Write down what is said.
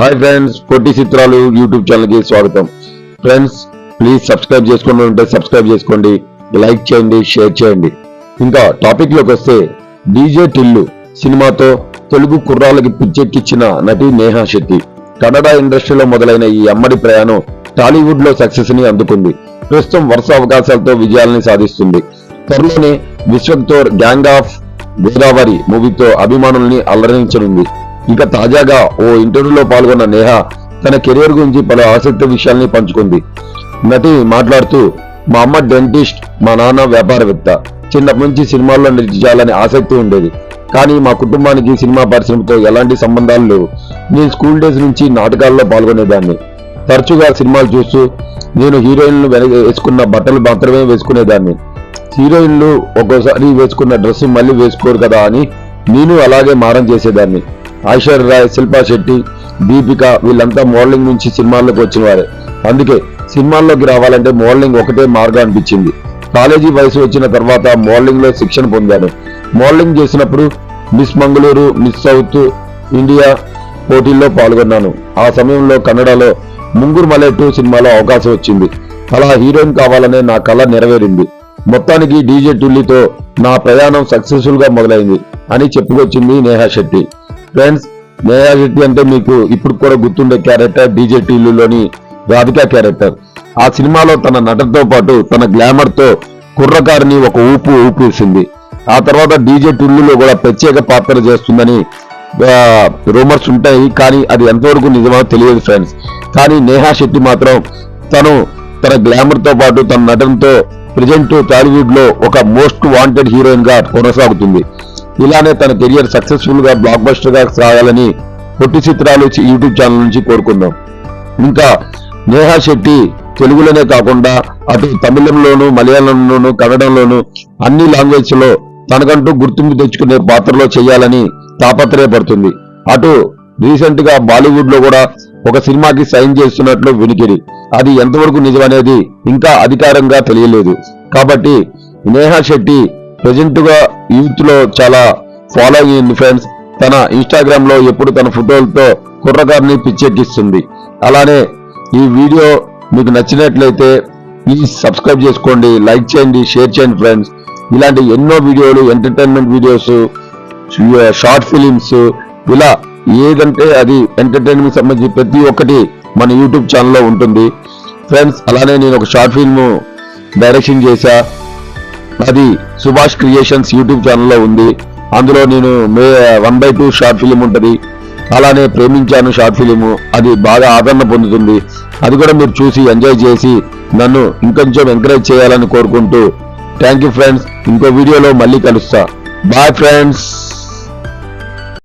Hi friends కొట్టి చిత్రాలు YouTube ఛానల్కి స్వాగతం. ఫ్రెండ్స్ ప్లీజ్ సబ్స్క్రైబ్ చేసుకోండి ఉంటే సబ్స్క్రైబ్ చేసుకోండి లైక్ చేయండి షేర్ చేయండి. ఇంకా టాపిక్లోకి వస్తే డీజే టిల్లు సినిమాతో తెలుగు కుర్రాళ్ళకి పిచ్చెక్కిచ్చిన నటి నేహా శెట్టి. కన్నడ ఇండస్ట్రీలో మొదలైన ఈ అమ్మడి ప్రయాణం టాలీవుడ్లో సక్సెస్ని అందుకుంది. ప్రస్తుతం వరుస అవకాశాలతో విజయాలని సాధిస్తుంది. త్వరలోనే విశ్వక్తోర్ గ్యాంగ్ ఆఫ్ గోదావరి మూవీతో అభిమానుల్ని అలరించనుంది ఇక తాజాగా ఓ ఇంటర్వ్యూలో పాల్గొన్న నేహ తన కెరీర్ గురించి పలు ఆసక్తి విషయాల్ని పంచుకుంది. నటి మాట్లాడుతూ మా అమ్మ డెంటిస్ట్ మా నాన్న వ్యాపారవేత్త. చిన్నప్పటి నుంచి సినిమాల్లో నటించాలని ఆసక్తి ఉండేది. కానీ మా కుటుంబానికి సినిమా పరిశ్రమతో ఎలాంటి సంబంధాలు లేవు. నేను స్కూల్ డేస్ నుంచి నాటకాల్లో పాల్గొనేదాన్ని. తరచుగా సినిమాలు చూస్తూ నేను హీరోయిన్లు వేసుకున్న బట్టలు మాత్రమే వేసుకునేదాన్ని. హీరోయిన్లు ఒక్కోసారి వేసుకున్న డ్రెస్ మళ్ళీ వేసుకోరు కదా అని నేను అలాగే మారం చేసేదాన్ని. ఐశ్వర్య రాయ్ శిల్పా శెట్టి దీపిక వీళ్ళంతా మోడలింగ్ నుంచి సినిమాల్లోకి వచ్చిన వారే. అందుకే సినిమాల్లోకి రావాలంటే మోడలింగ్ ఒకటే మార్గం అనిపించింది. కాలేజీ వయసు వచ్చిన తర్వాత మోడలింగ్లో శిక్షణ పొందాను. మోడలింగ్ చేసినప్పుడు Miss Mangaluru Miss south India పోటీల్లో పాల్గొన్నాను. ఆ సమయంలో కన్నడలో ముంగురు మలే టూ సినిమాలో అవకాశం వచ్చింది. అలా హీరోయిన్ కావాలనే నా కళ నెరవేరింది. మొత్తానికి డీజే టుల్లితో నా ప్రయాణం సక్సెస్ఫుల్గా మొదలైంది అని చెప్పుకొచ్చింది నేహా శెట్టి. ఫ్రెండ్స్ నేహా శెట్టి అంటే మీకు ఇప్పుడు కూడా గుర్తుండే క్యారెక్టర్ డీజే టీలులోని రాధికా క్యారెక్టర్ ఆ సినిమాలో తన నటనతో పాటు తన గ్లామర్తో కుర్రకారిని ఒక ఊపు ఊపేసింది. ఆ తర్వాత డీజే టిల్లులో కూడా ప్రత్యేక పాత్ర చేస్తుందని రూమర్స్ ఉంటాయి కానీ అది ఎంతవరకు నిజమో తెలియదు ఫ్రెండ్స్ కానీ నేహా శెట్టి మాత్రం తను తన గ్లామర్తో పాటు తన నటనతో ప్రజెంట్ టాలీవుడ్లో ఒక మోస్ట్ వాంటెడ్ హీరోయిన్గా కొనసాగుతుంది. ఇలానే తన కెరియర్ సక్సెస్ఫుల్గా బ్లాక్ బస్టర్గా సాగాలని పొట్టి చిత్రాలు యూట్యూబ్ ఛానల్ నుంచి కోరుకుందాం. ఇంకా నేహా శెట్టి తెలుగులోనే కాకుండా అటు తమిళంలోను మలయాళంలోను కన్నడంలోను అన్ని లాంగ్వేజ్లో తనకంటూ గుర్తింపు తెచ్చుకునే పాత్రలో చేయాలని తాపత్రయపడుతుంది. అటు రీసెంట్గా బాలీవుడ్లో కూడా ఒక సినిమాకి సైన్ చేస్తున్నట్లు వినికిడి అది ఎంతవరకు నిజమనేది ఇంకా అధికారంగా తెలియలేదు. కాబట్టి నేహా శెట్టి ప్రజెంట్గా యూత్లో చాలా ఫాలో ఉంది ఫ్రెండ్స్. తన ఇన్స్టాగ్రామ్లో ఎప్పుడు తన ఫోటోలతో కుర్రగారిని పిచ్చెక్కిస్తుంది. అలానే ఈ వీడియో మీకు నచ్చినట్లయితే ప్లీజ్ సబ్స్క్రైబ్ చేసుకోండి లైక్ చేయండి షేర్ చేయండి ఫ్రెండ్స్. ఇలాంటి ఎన్నో వీడియోలు ఎంటర్టైన్మెంట్ వీడియోస్ షార్ట్ ఫిలిమ్స్ ఇలా ఏదంటే అది ఎంటర్టైన్మెంట్ సంబంధించి ప్రతి ఒక్కటి మన యూట్యూబ్ ఛానల్లో ఉంటుంది. ఫ్రెండ్స్ అలానే నేను ఒక షార్ట్ ఫిల్మ్ డైరెక్షన్ చేశా. అది సుభాష్ క్రియేషన్స్ యూట్యూబ్ ఛానల్లో ఉంది. అందులో నేను May one by two short film ఉంటుంది. అలానే ప్రేమించాను షార్ట్ ఫిలిము. అది బాగా ఆదరణ పొందుతుంది. అది కూడా మీరు చూసి ఎంజాయ్ చేసి నన్ను ఇంకొంచెం ఎంకరేజ్ చేయాలని కోరుకుంటూ. Thank you friends. ఇంకో వీడియోలో మళ్ళీ కలుస్తా. Bye friends.